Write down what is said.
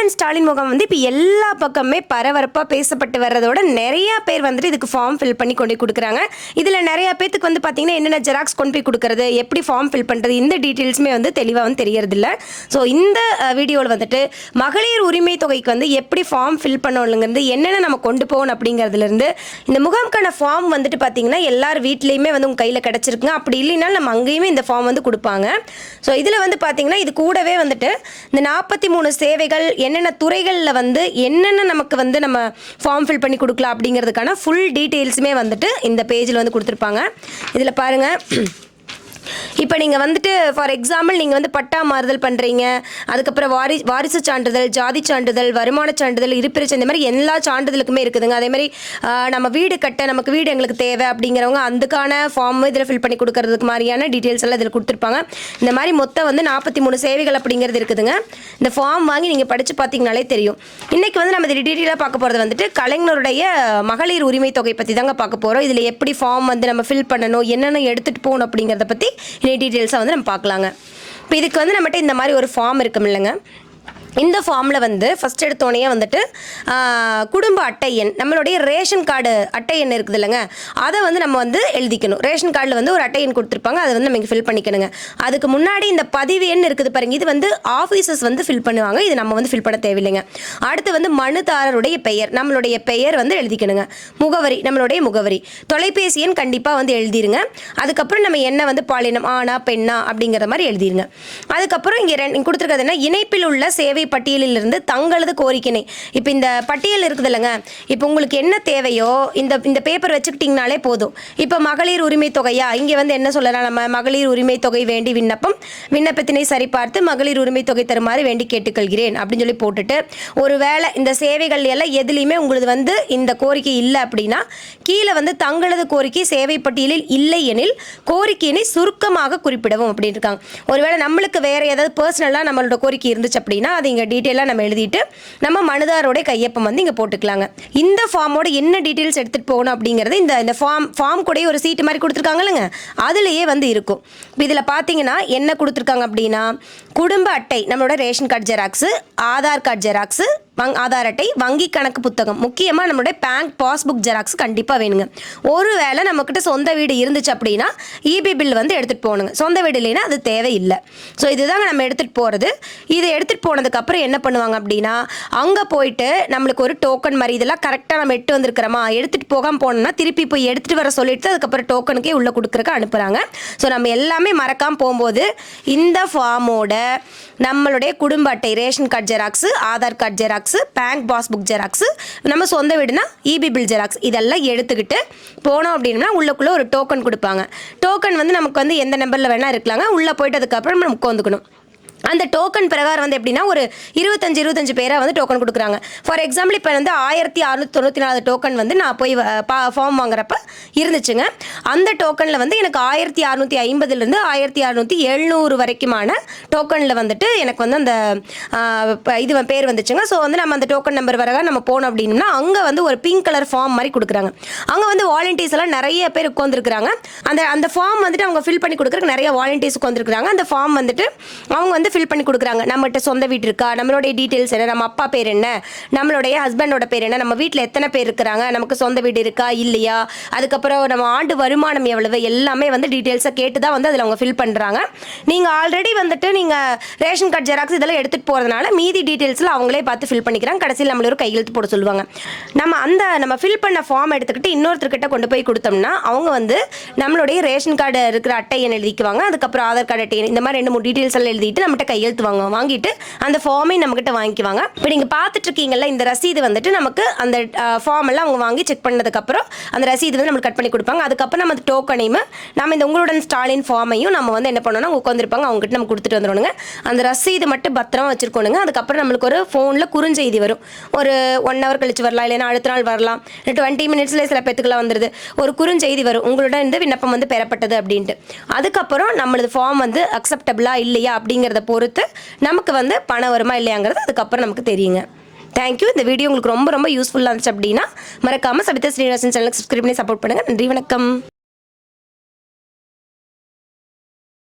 உங்களுடன் ஸ்டாலின் முகம் வந்து இப்போ எல்லா பக்கமே பரபரப்பாக பேசப்பட்டு வர்றதோட நிறைய பேர் வந்துட்டு இதுக்கு ஃபார்ம் ஃபில் பண்ணி கொண்டு கொடுக்குறாங்க. இதில் நிறைய பேத்துக்கு வந்து பார்த்தீங்கன்னா என்னென்ன ஜெராக்ஸ் கொண்டு போய் கொடுக்குறது எப்படி ஃபார்ம் ஃபில் பண்ணுறது இந்த டீட்டெயில்ஸுமே வந்து தெளிவாக வந்து தெரியறதில்ல. ஸோ இந்த வீடியோவில் வந்துட்டு மகளிர் உரிமை தொகைக்கு வந்து எப்படி ஃபார்ம் ஃபில் பண்ணணுங்கிறது என்னென்ன நம்ம கொண்டு போகணும் அப்படிங்கிறதுலேருந்து இந்த முகாம்க்கான ஃபார்ம் வந்துட்டு பார்த்தீங்கன்னா எல்லார் வீட்லேயுமே வந்து உங்கள் கையில் கிடச்சிருக்குங்க. அப்படி இல்லைனாலும் நம்ம அங்கேயுமே இந்த ஃபார்ம் வந்து கொடுப்பாங்க. ஸோ இதில் வந்து பார்த்தீங்கன்னா இது கூடவே வந்துட்டு இந்த நாற்பத்தி மூணு சேவைகள் என்னென்ன துறைகளில் வந்து என்னென்ன நமக்கு வந்து நம்ம ஃபார்ம் ஃபில் பண்ணி கொடுக்கலாம் அப்படிங்கிறதுக்கான ஃபுல் டீட்டெயில்ஸுமே வந்துட்டு இந்த பேஜில் வந்து கொடுத்துருப்பாங்க. இதில் பாருங்கள் இப்போ நீங்கள் வந்துட்டு ஃபார் எக்ஸாம்பிள் நீங்கள் வந்து பட்டா மாறுதல் பண்ணுறீங்க அதுக்கப்புறம் வாரி வாரிசு சான்றிதழ் ஜாதி சான்றிதழ் வருமான சான்றிதழ் இருப்பிரச்சு இந்த மாதிரி எல்லா சான்றிதழுக்குமே இருக்குதுங்க. அதே மாதிரி நம்ம வீடு கட்ட நமக்கு வீடு எங்களுக்கு தேவை அப்படிங்கிறவங்க அதுக்கான ஃபார்ம் இதில் ஃபில் பண்ணி கொடுக்கறதுக்கு மாதிரியான டீட்டெயில்ஸ் எல்லாம் இதில் கொடுத்துருப்பாங்க. இந்த மாதிரி மொத்தம் வந்து நாற்பத்தி மூணு சேவைகள் அப்படிங்கிறது இருக்குதுங்க. இந்த ஃபார்ம் வாங்கி நீங்கள் படித்து பார்த்தீங்கனாலே தெரியும். இன்றைக்கி வந்து நம்ம இதில் டீட்டெயிலாக பார்க்க போகிறது வந்துட்டு கலைஞருடைய மகளிர் உரிமை தொகை பற்றி தாங்க பார்க்க போகிறோம் இதில் எப்படி ஃபார்ம் வந்து நம்ம ஃபில் பண்ணணும் என்னென்ன எடுத்துகிட்டு போகணும் அப்படிங்கிறத பற்றி டீட்டெயில்ஸாக வந்து நம்ம பார்க்கலாங்க. இப்போ இதுக்கு வந்து நம்மகிட்ட இந்த மாதிரி ஒரு ஃபார்ம் இருக்கும் இல்லைங்க இந்த ஃபார்மில் வந்து ஃபஸ்ட் எடுத்தோடனே வந்துட்டு குடும்ப அட்டை எண் நம்மளுடைய ரேஷன் கார்டு அட்டை எண் இருக்குது இல்லைங்க அதை வந்து நம்ம வந்து எழுதிக்கணும். ரேஷன் கார்டில் வந்து ஒரு அட்டை எண் கொடுத்துருப்பாங்க அதை வந்து நம்ம ஃபில் பண்ணிக்கணுங்க. அதுக்கு முன்னாடி இந்த பதிவு எண் இருக்குது பாருங்க இது வந்து ஆஃபீஸஸ் வந்து ஃபில் பண்ணுவாங்க இது நம்ம வந்து ஃபில் பண்ண தேவையில்லைங்க. அடுத்து வந்து மனுதாரருடைய பெயர் நம்மளுடைய பெயர் வந்து எழுதிக்கணுங்க. முகவரி நம்மளுடைய முகவரி. தொலைபேசி எண் கண்டிப்பாக வந்து எழுதிருங்க. அதுக்கப்புறம் நம்ம என்ன வந்து பாலினம் ஆனா பெண்ணா அப்படிங்கிற மாதிரி எழுதிருங்க. அதுக்கப்புறம் இங்கே ரெண்டு கொடுத்துருக்கிறது என்ன இணைப்பில் உள்ள சேவை பட்டியலிலிருந்து தங்களது கோரிக்கைனை இப்போ இந்த பட்டியல் இருக்குது இல்லைங்க. இப்போ உங்களுக்கு என்ன தேவையோ இந்த இந்த பேப்பர் வச்சுக்கிட்டிங்கனாலே போதும். இப்போ மகளிர் உரிமை தொகையா? இங்கே வந்து என்ன சொல்லலாம்? நம்ம மகளிர் உரிமை தொகை வேண்டி விண்ணப்பம் விண்ணப்பத்தினை சரிபார்த்து மகளிர் உரிமை தொகை தருமாறு வேண்டி கேட்டுக்கொள்கிறேன் அப்படின்னு சொல்லி போட்டுட்டு ஒருவேளை இந்த சேவைகள் எல்லாம் எதுலேயுமே உங்களது வந்து இந்த கோரிக்கை இல்லை அப்படின்னா கீழே வந்து தங்களது கோரிக்கை சேவை பட்டியலில் இல்லை எனில் கோரிக்கையினை சுருக்கமாக குறிப்பிடவும் அப்படின்னு இருக்காங்க. ஒருவேளை நம்மளுக்கு வேற ஏதாவது பர்சனலாக நம்மளோட கோரிக்கை இருந்துச்சு அப்படின்னா அது இங்கே டீட்டெயிலாக நம்ம எழுதிட்டு நம்ம மனுதாரோடைய கையொப்பம் வந்து இங்கே போட்டுக்கலாங்க. இந்த ஃபார்மோட என்ன டீட்டெயில்ஸ் எடுத்துகிட்டு போகணும் அப்படிங்கிறது இந்த இந்த ஃபார்ம் ஃபார்ம் கூட ஒரு சீட்டு மாதிரி கொடுத்துருக்காங்க இல்லைங்க. அதுலேயே வந்து இருக்கும். இப்போ இதில் பார்த்தீங்கன்னா என்ன கொடுத்துருக்காங்க அப்படின்னா குடும்ப அட்டை நம்மளோட ration card xerox Aadhaar card xerox வங் Aadhaar அட்டை வங்கி கணக்கு புத்தகம். முக்கியமாக நம்மளுடைய பேங்க் பாஸ்புக் ஜெராக்ஸ் கண்டிப்பாக வேணுங்க. ஒரு வேளை நம்மக்கிட்ட சொந்த வீடு இருந்துச்சு அப்படின்னா இபி பில் வந்து எடுத்துகிட்டு போகணுங்க. சொந்த வீடு இல்லைன்னா அது தேவையில்லை. ஸோ இதுதாங்க நம்ம எடுத்துகிட்டு போகிறது இதை எடுத்துகிட்டு போனதுக்கப்புறம் என்ன பண்ணுவாங்க அப்படின்னா அங்கே போயிட்டு நம்மளுக்கு ஒரு டோக்கன் மாதிரி இதெல்லாம் கரெக்டாக நம்ம எட்டு வந்திருக்கிறோமா எடுத்துகிட்டு போகாமல் போனோம்னா திருப்பி போய் எடுத்துகிட்டு வர சொல்லிட்டு அதுக்கப்புறம் டோக்கனுக்கே உள்ளே கொடுக்குறக்கு அனுப்புகிறாங்க ஸோ நம்ம எல்லாமே மறக்காமல் போகும்போது இந்த ஃபார்மோட நம்மளுடைய குடும்ப அட்டை ration card xerox Aadhaar card xerox bank passbook xerox நம்ம சொந்த வீடுனா இபி பில் ஜெராக்ஸ். இதெல்லாம் எடுத்துக்கிட்டு போனோம் அப்படின்னா உள்ளக்குள்ளே ஒரு டோக்கன் கொடுப்பாங்க. டோக்கன் வந்து நமக்கு வந்து எந்த நம்பரில் வேணால் இருக்கலாங்க. உள்ளே போயிட்டதுக்கப்புறம் நம்ம உட்காந்துக்கணும் அந்த டோக்கன் பிரகாரம் வந்து எப்படின்னா ஒரு இருபத்தஞ்சு இருபத்தஞ்சு பேராக வந்து டோக்கன் கொடுக்குறாங்க. ஃபார் எக்ஸாம்பிள் இப்போ வந்து ஆயிரத்தி அறுநூத்தி தொண்ணூற்றி நாலு டோக்கன் வந்து நான் போய் ஃபார்ம் வாங்குறப்ப இருந்துச்சுங்க. அந்த டோக்கனில் வந்து எனக்கு ஆயிரத்தி அறுநூற்றி ஐம்பதுலேருந்து ஆயிரத்தி அறுநூற்றி எழுநூறு வரைக்குமான டோக்கனில் வந்துட்டு எனக்கு வந்து அந்த இது பேர் வந்துச்சுங்க. ஸோ வந்து நம்ம அந்த டோக்கன் நம்பர் வர நம்ம போனோம் அப்படின்னா அங்கே வந்து ஒரு பிங்க் கலர் ஃபார்ம் மாதிரி கொடுக்குறாங்க. அங்கே வந்து வாலண்டியர்ஸ் எல்லாம் நிறைய பேர் உட்காந்துருக்குறாங்க அந்த அந்த ஃபார்ம் வந்துட்டு அவங்க ஃபில் பண்ணி கொடுக்குறதுக்கு நிறைய வாலண்டியர்ஸ் உட்காந்துருக்குறாங்க அந்த ஃபார்ம் வந்துட்டு அவங்க வந்து ஃபில் பண்ணி கொடுக்குறாங்க. நம்மகிட்ட சொந்த வீடு இருக்கா? நம்மளுடைய டீட்டெயில்ஸ் என்ன? நம்ம அப்பா பேர் என்ன? நம்மளுடைய ஹஸ்பண்டோட பேர் என்ன? நம்ம வீட்டில் எத்தனை பேர் இருக்கிறாங்க? நமக்கு சொந்த வீடு இருக்கா? இல்லையா? அதுக்கப்புறம் நம்ம ஆண்டு வருமானம் எவ்வளவு? எல்லாமே வந்து டீட்டெயில்ஸை கேட்டு தான் வந்து அதில் அவங்க ஃபில் பண்ணுறாங்க நீங்கள் ஆல்ரெடி வந்துட்டு நீங்கள் ரேஷன் கார்டு ஜெராக்ஸ் இதெல்லாம் எடுத்துகிட்டு போகிறதுனால மீதி டீட்டெயில்ஸில் அவங்களே பார்த்து ஃபில் பண்ணிக்கிறாங்க. கடைசியில் நம்மள ஒரு கையெழுத்து போட சொல்லுவாங்க. நம்ம அந்த நம்ம ஃபில் பண்ண ஃபார்ம் எடுத்துக்கிட்டு இன்னொருத்தர்கிட்ட கொண்டு போய் கொடுத்தோம்னா அவங்க வந்து நம்மளுடைய ரேஷன் கார்டு இருக்கிற அட்டையை எழுதிக்குவாங்க. அதுக்கப்புறம் ஆதார் கார்டு அட்டை இந்த மாதிரி ரெண்டு மூணு டீட்டெயில்ஸ் எல்லாம் எழுதிட்டு நம்மகிட்ட கையெழுத்து வாங்க வாங்கிட்டு அந்த ஃபார்மை நம்மகிட்ட வாங்கிக்குவாங்க. இப்போ நீங்கள் பார்த்துட்டு இருக்கீங்கல்ல இந்த ரசீது வந்துட்டு நமக்கு அந்த ஃபார்ம் எல்லாம் அவங்க வாங்கி செக் பண்ணதுக்கப்புறம் அந்த ரசீது வந்து நம்மளுக்கு கட் பண்ணி கொடுப்பாங்க. அதுக்கப்புறம் நம்ம அந்த டோக்கனையும் நம்ம இந்த உங்களுடன் ஸ்டாலின் ஃபார்மையும் நம்ம வந்து என்ன பண்ணோம்னா உட்காந்துருப்பாங்க அவங்ககிட்ட நம்ம கொடுத்துட்டு வந்துடணுங்க. அந்த ரசீது மட்டும் பத்திரமா வச்சுருக்கோணுங்க. அதுக்கப்புறம் நம்மளுக்கு ஒரு ஃபோனில் குறுஞ்செய்தி வரும். ஒரு ஒன் ஹவர் கழிச்சு வரலாம் இல்லைன்னா அடுத்த நாள் வரலாம். டுவெண்ட்டி மினிட்ஸ்லேயே சில பேத்துக்குலாம் வந்துடுது ஒரு குறுஞ்செய்தி வரும். உங்களுடன் இந்த விண்ணப்பம் வந்து பெறப்பட்டது அப்படின்ட்டு. அதுக்கப்புறம் நம்மளது ஃபார்ம் வந்து அக்செப்டபிளா இல்லையா அப்படிங்கிறத பொறுத்து நமக்கு வந்து பணம் வருமா இல்லையாங்கிறது அதுக்கப்புறம் நமக்கு தெரியுங்க. தேங்க்யூ இந்த வீடியோ உங்களுக்கு ரொம்ப ரொம்ப யூஸ்ஃபுல்லாக இருந்துச்சு அப்படின்னா மறக்காமல் சபிதா ஸ்ரீனிவாசன் சேனலுக்கு சப்ஸ்கிரைப் பண்ணி சப்போர்ட் பண்ணுங்கள் நன்றி வணக்கம்.